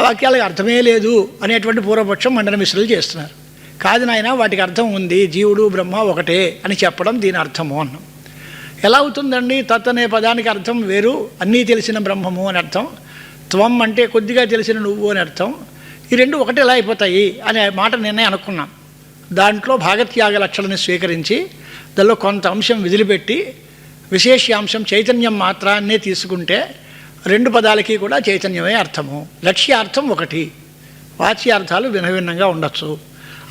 ఆ వాక్యాలకు అర్థమే లేదు అనేటువంటి పూర్వపక్షం మండన మిశ్రులు చేస్తున్నారు. కాదు నాయన వాటికి అర్థం ఉంది. జీవుడు బ్రహ్మ ఒకటే అని చెప్పడం దీని అర్థము అన్నాం. ఎలా అవుతుందండి? తత్ అనే పదానికి అర్థం వేరు అన్నీ తెలిసిన బ్రహ్మము అని అర్థం త్వం అంటే కొద్దిగా తెలిసిన నువ్వు అని అర్థం. ఈ రెండు ఒకటి ఎలా అయిపోతాయి అనే మాట నిన్నే అనుకున్నాం. దాంట్లో భాగత్యాగ లక్షణని స్వీకరించి దానిలో కొంత అంశం విదిలిపెట్టి విశేష్యాంశం చైతన్యం మాత్రాన్నే తీసుకుంటే రెండు పదాలకి కూడా చైతన్యమే అర్థము. లక్ష్యార్థం ఒకటి. వాచ్యార్థాలు భిన్నభిన్నంగా ఉండొచ్చు.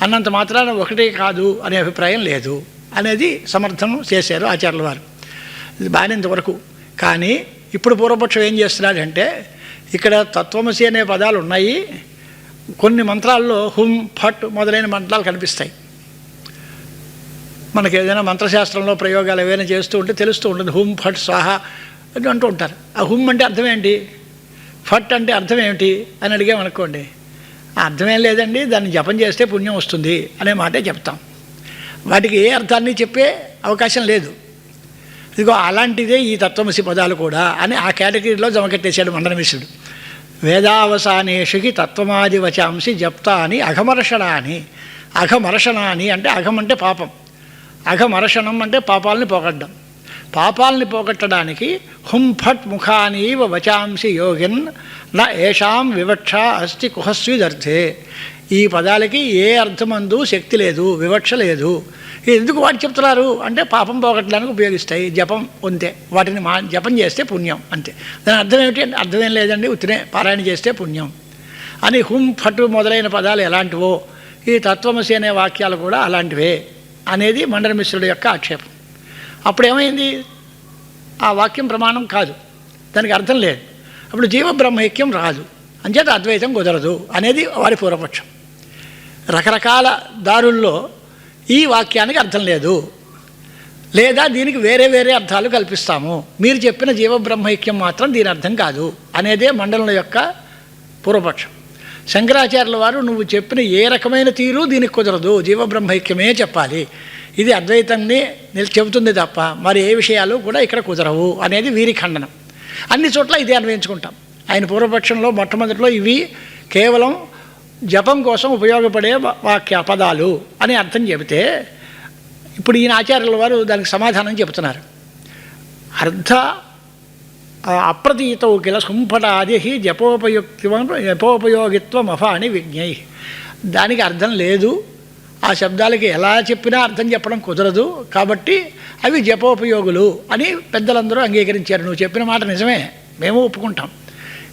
అన్నంత మాత్రాన ఒకటే కాదు అనే అభిప్రాయం లేదు అనేది సమర్థనం చేశారు ఆచార్యుల వారు. ఇది కానీ ఇప్పుడు పూర్వపక్షం ఏం చేస్తున్నాడంటే ఇక్కడ తత్వమసి అనే పదాలు ఉన్నాయి. కొన్ని మంత్రాల్లో హుం ఫట్ మొదలైన మంత్రాలు కనిపిస్తాయి. మనకి ఏదైనా మంత్రశాస్త్రంలో ప్రయోగాలు ఏవైనా చేస్తూ ఉంటే తెలుస్తూ ఉంటుంది. హుం ఫట్ స్వాహ అని అంటూ ఉంటారు. ఆ హుం అంటే అర్థం ఏంటి ఫట్ అంటే అర్థం ఏమిటి అని అడిగామనుకోండి అర్థమేం లేదండి దాన్ని జపం చేస్తే పుణ్యం వస్తుంది అనే మాటే చెప్తాం. వాటికి ఏ అర్థాన్ని చెప్పే అవకాశం లేదు. ఇదిగో అలాంటిదే ఈ తత్వమసి పదాలు కూడా అని ఆ కేటగిరీలో జమకెట్టేశాడు మండనమిశ్రుడు వేదావసానేషుకి తత్వమాది వచాంసి జప్తా అని అఘమర్షణ అని. అఘమర్షణ అని అంటే అఘం అంటే పాపం. అఘమర్షణం అంటే పాపాలని పోగొట్టడం. పాపాలని పోగొట్టడానికి హుం ఫట్ ముఖానీవ వచాంసి యోగిన్ నా ఏషాం వివక్ష అస్తి కుహస్విదర్థే ఈ పదాలకి ఏ అర్థమందు శక్తి లేదు వివక్ష లేదు. ఎందుకు వాటి చెప్తున్నారు? అంటే పాపం పోగొట్టడానికి ఉపయోగిస్తాయి జపం ఉంతే వాటిని మా జపం చేస్తే పుణ్యం అంతే. దాని అర్థం ఏమిటి? అర్థం అర్థమేం లేదండి ఉత్తినే పారాయణ చేస్తే పుణ్యం. అని హుం ఫటు మొదలైన పదాలు ఎలాంటివో ఈ తత్వమసి అనే వాక్యాలు కూడా అలాంటివే అనేది మండలమిశ్రుడు యొక్క ఆక్షేపం. అప్పుడు ఏమైంది ఆ వాక్యం ప్రమాణం కాదు. దానికి అర్థం లేదు. అప్పుడు జీవబ్రహ్మైక్యం రాదు. అంచేత అద్వైతం కుదరదు అనేది వారి పూర్వపక్షం. రకరకాల దారుల్లో ఈ వాక్యానికి అర్థం లేదు. లేదా దీనికి వేరే వేరే అర్థాలు కల్పిస్తాము. మీరు చెప్పిన జీవబ్రహ్మైక్యం మాత్రం దీని అర్థం కాదు అనేదే మండలం యొక్క పూర్వపక్షం. శంకరాచార్యుల వారు నువ్వు చెప్పిన ఏ రకమైన తీరు దీనికి కుదరదు. జీవబ్రహ్మైక్యమే చెప్పాలి. ఇది అద్వైతంని నిల్ చెబుతుంది తప్ప మరి ఏ విషయాలు కూడా ఇక్కడ కుదరవు అనేది వీరి ఖండనం. అన్ని చోట్ల ఇదే అన్వయించుకుంటాం. ఆయన పూర్వపక్షంలో మొట్టమొదటిలో ఇవి కేవలం జపం కోసం ఉపయోగపడే వాక్య పదాలు అని అర్థం చెబితే ఇప్పుడు ఈయన ఆచార్యుల వారు దానికి సమాధానం చెబుతున్నారు. అర్ధ ఆ అప్రతీతౌ కిల సుంఫటాది జపోపయుక్తివం జపోపయోగిత్వం అఫాని విజ్ఞై. దానికి అర్థం లేదు. ఆ శబ్దాలకి ఎలా చెప్పినా అర్థం చెప్పడం కుదరదు. కాబట్టి అవి జపోపయోగులు అని పెద్దలందరూ అంగీకరించారు. నువ్వు చెప్పిన మాట నిజమే. మేము ఒప్పుకుంటాం.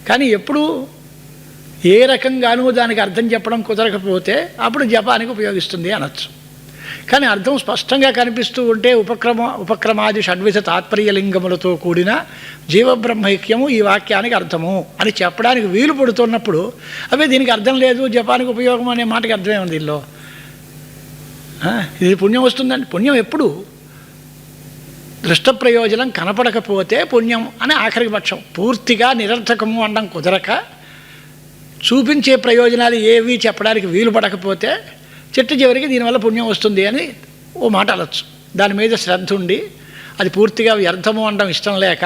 కానీ ఎప్పుడు ఏ రకంగానూ దానికి అర్థం చెప్పడం కుదరకపోతే అప్పుడు జపానికి ఉపయోగిస్తుంది అనొచ్చు. కానీ అర్థం స్పష్టంగా కనిపిస్తూ ఉంటే ఉపక్రమ ఉపక్రమాది షడ్విధ తాత్పర్యలింగములతో కూడిన జీవబ్రహ్మైక్యము ఈ వాక్యానికి అర్థము అని చెప్పడానికి వీలు పడుతున్నప్పుడు అవే దీనికి అర్థం లేదు. జపానికి ఉపయోగం అనే మాటకి అర్థమే ఉంది దీనిలో ఇది పుణ్యం వస్తుందండి. పుణ్యం ఎప్పుడు? దృష్ట ప్రయోజనం కనపడకపోతే పుణ్యం అని ఆఖరి పక్షం. పూర్తిగా నిరర్థకము అనడం కుదరక చూపించే ప్రయోజనాలు ఏవి చెప్పడానికి వీలు పడకపోతే చిట్ట చివరికి దీనివల్ల పుణ్యం వస్తుంది అని ఓ మాట అనొచ్చు. దాని మీద శ్రద్ధ ఉండి అది పూర్తిగా వ్యర్థము అనడం ఇష్టం లేక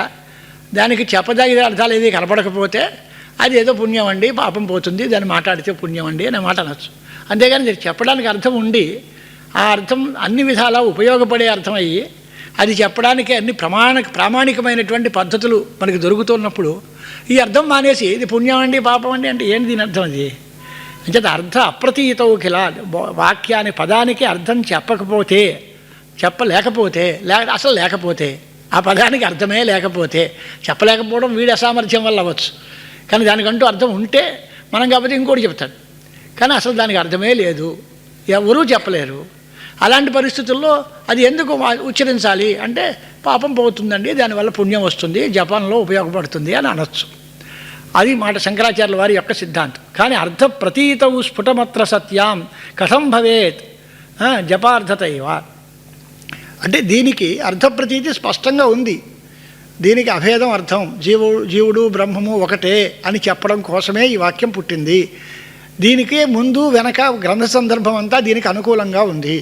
దానికి చెప్పదగిన అర్థాలు ఏది కనపడకపోతే అది ఏదో పుణ్యం అండి పాపం పోతుంది దాన్ని మాట్లాడితే పుణ్యం అండి అనే మాట అనొచ్చు. అంతేగాని చెప్పడానికి అర్థం ఉండి ఆ అర్థం అన్ని విధాలా ఉపయోగపడే అర్థమయ్యి అది చెప్పడానికి అన్ని ప్రమాణ ప్రామాణికమైనటువంటి పద్ధతులు మనకి దొరుకుతున్నప్పుడు ఈ అర్థం మానేసి ఇది పుణ్యం అండి పాపం అండి అంటే ఏంటి దీని అర్థం అది? అంచేత అర్థ అప్రతీతవు కిల వాక్యాన్ని పదానికి అర్థం చెప్పకపోతే చెప్పలేకపోతే లేక అసలు లేకపోతే ఆ పదానికి అర్థమే లేకపోతే చెప్పలేకపోవడం వీడి అసామర్థ్యం వల్ల అవ్వచ్చు. కానీ దానికంటూ అర్థం ఉంటే మనం కాకపోతే ఇంకోటి చెప్తాడు. కానీ అసలు దానికి అర్థమే లేదు. ఎవరూ చెప్పలేరు. అలాంటి పరిస్థితుల్లో అది ఎందుకు ఉచ్చరించాలి అంటే పాపం పోతుందండి దానివల్ల పుణ్యం వస్తుంది జపాన్లో ఉపయోగపడుతుంది అని అనొచ్చు. అది మాట శంకరాచార్యుల వారి యొక్క సిద్ధాంతం. కానీ అర్థ ప్రతీతవు స్ఫుటమత్ర సత్యాం కథం భవేత్ జపార్థత ఇవ అంటే దీనికి అర్థప్రతీతి స్పష్టంగా ఉంది. దీనికి అభేదం అర్థం జీవుడు జీవుడు బ్రహ్మము ఒకటే అని చెప్పడం కోసమే ఈ వాక్యం పుట్టింది. దీనికే ముందు వెనక గ్రంథ సందర్భం అంతా దీనికి అనుకూలంగా ఉంది.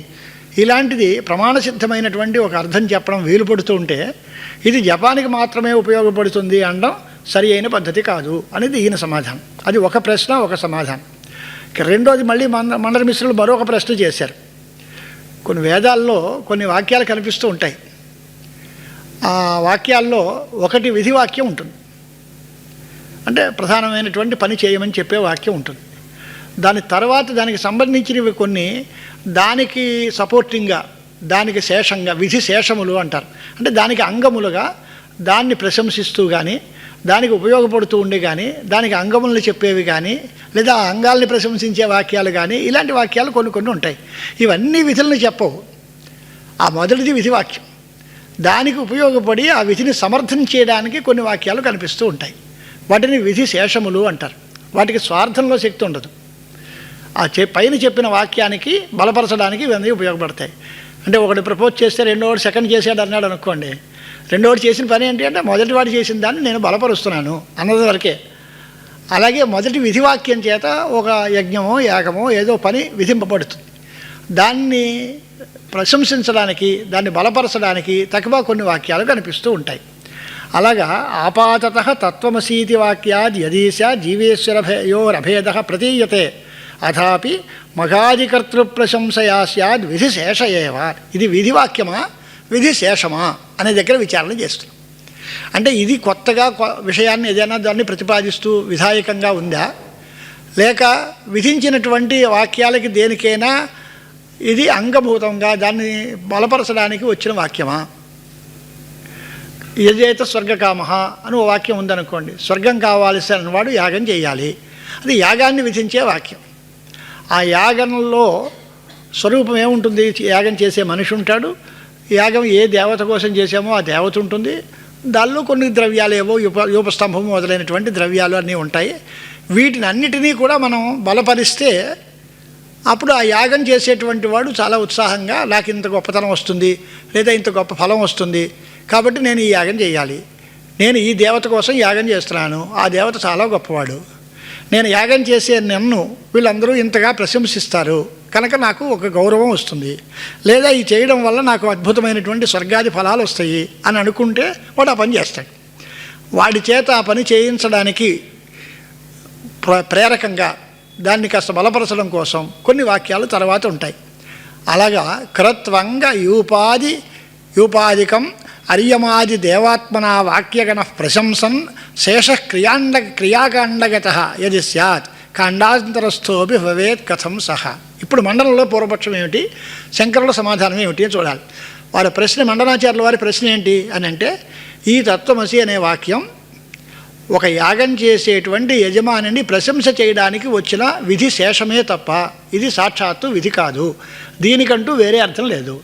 ఇలాంటిది ప్రమాణసిద్ధమైనటువంటి ఒక అర్థం చెప్పడం వీలు పడుతూ ఉంటే ఇది జపానికి మాత్రమే ఉపయోగపడుతుంది అనడం సరి అయిన పద్ధతి కాదు అనేది ఈయన సమాధానం. అది ఒక ప్రశ్న ఒక సమాధానం. రెండోది మళ్ళీ మంద మండల మిశ్రులు మరొక ప్రశ్న చేశారు. కొన్ని వేదాల్లో కొన్ని వాక్యాలు కనిపిస్తూ ఉంటాయి. ఆ వాక్యాల్లో ఒకటి విధి వాక్యం ఉంటుంది. అంటే ప్రధానమైనటువంటి పని చేయమని చెప్పే వాక్యం ఉంటుంది. దాని తర్వాత దానికి సంబంధించినవి కొన్ని దానికి సపోర్టింగ్గా దానికి శేషంగా విధి శేషములు అంటారు. అంటే దానికి అంగములుగా దాన్ని ప్రశంసిస్తూ కానీ దానికి ఉపయోగపడుతూ ఉండి కానీ దానికి అంగములను చెప్పేవి కానీ లేదా అంగాల్ని ప్రశంసించే వాక్యాలు కానీ ఇలాంటి వాక్యాలు కొన్ని కొన్ని ఉంటాయి. ఇవన్నీ విధులను చెప్పవు. ఆ మొదటిది విధి వాక్యం. దానికి ఉపయోగపడి ఆ విధిని సమర్థం చేయడానికి కొన్ని వాక్యాలు కనిపిస్తూ ఉంటాయి. వాటిని విధి శేషములు అంటారు. వాటికి స్వార్థంలో శక్తి ఉండదు. ఆ చె పైన చెప్పిన వాక్యానికి బలపరచడానికి ఇవన్నీ ఉపయోగపడతాయి. అంటే ఒకటి ప్రపోజ్ చేస్తే రెండోవాడు సెకండ్ చేసాడు అన్నాడు అనుకోండి. రెండోవాడు చేసిన పని ఏంటి అంటే మొదటి వాడు చేసిన దాన్ని నేను బలపరుస్తున్నాను అన్నది వరకే అలాగే మొదటి విధివాక్యం చేత ఒక యజ్ఞమో యాగమో ఏదో పని విధింపబడుతుంది. దాన్ని ప్రశంసించడానికి దాన్ని బలపరచడానికి తక్కువ కొన్ని వాక్యాలు కనిపిస్తూ ఉంటాయి. అలాగా ఆపాతత తత్వమసీతి వాక్యాద్ యదీశ జీవేశ్వరభయోరభేద ప్రతీయతే. అథాపి మగాదికర్తృ ప్రశంసయా స్యాద్ విధిశేష ఏవా ఇది విధివాక్యమా? విధిశేషమా అనే దగ్గర విచారణ చేస్తున్నాం. అంటే ఇది కొత్తగా కొ- విషయాన్ని ఏదైనా దాన్ని ప్రతిపాదిస్తూ విధాయకంగా ఉందా? లేక విధించినటువంటి వాక్యాలకి దేనికైనా ఇది అంగభూతంగా దాన్ని బలపరచడానికి వచ్చిన వాక్యమా? యజేత స్వర్గకామ అని ఓ వాక్యం ఉందనుకోండి. స్వర్గం కావాల్సిన వాడు యాగం చేయాలి. అది యాగాన్ని విధించే వాక్యం. ఆ యాగంలో స్వరూపం ఏముంటుంది? యాగం చేసే మనిషి ఉంటాడు. యాగం ఏ దేవత కోసం చేసామో ఆ దేవత ఉంటుంది. దానిలో కొన్ని ద్రవ్యాలు ఏవో యూప యూపస్తంభం మొదలైనటువంటి ద్రవ్యాలు అన్నీ ఉంటాయి. వీటిని అన్నిటినీ కూడా మనం బలపరిస్తే అప్పుడు ఆ యాగం చేసేటువంటి వాడు చాలా ఉత్సాహంగా నాకు ఇంత గొప్పతనం వస్తుంది లేదా ఇంత గొప్ప ఫలం వస్తుంది కాబట్టి నేను ఈ యాగం చేయాలి. నేను ఈ దేవత కోసం యాగం చేస్తున్నాను. ఆ దేవత చాలా గొప్పవాడు. నేను యాగం చేసే నన్ను వీళ్ళందరూ ఇంతగా ప్రశంసిస్తారు. కనుక నాకు ఒక గౌరవం వస్తుంది. లేదా ఈ చేయడం వల్ల నాకు అద్భుతమైనటువంటి స్వర్గాది ఫలాలు వస్తాయి అని అనుకుంటే వాడు ఆ పని చేస్తాడు. వాడి చేత ఆ పని చేయించడానికి ప్ర- ప్రేరకంగా దాన్ని కాస్త బలపరచడం కోసం కొన్ని వాక్యాలు తర్వాత ఉంటాయి. అలాగా కృత్వంగ యూపాది యూపాధికం అర్యమాది దేవాత్మన వాక్యగణ ప్రశంసన్ శేష క్రియాండ క్రియాకాండగత యది స్యాత్. కాండాంతరస్థోపి భవేత్ కథం సహ. ఇప్పుడు మండలంలో పూర్వపక్షం ఏమిటి? శంకరుల సమాధానం ఏమిటి అని చూడాలి. వారి ప్రశ్న మండలాచార్యుల వారి ప్రశ్న ఏంటి అని అంటే ఈ తత్వమసి అనే వాక్యం ఒక యాగం చేసేటువంటి యజమానిని ప్రశంస చేయడానికి వచ్చిన విధి శేషమే తప్ప ఇది సాక్షాత్తు విధి కాదు. దీనికంటూ వేరే అర్థం లేదు.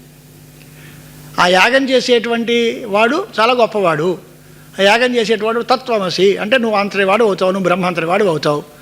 ఆ యాగం చేసేటువంటి వాడు చాలా గొప్పవాడు. ఆ యాగం చేసేటవాడు తత్వమసి. అంటే నువ్వు అంతరివాడు అవుతావు నువ్వు బ్రహ్మాంతరివాడు అవుతావు.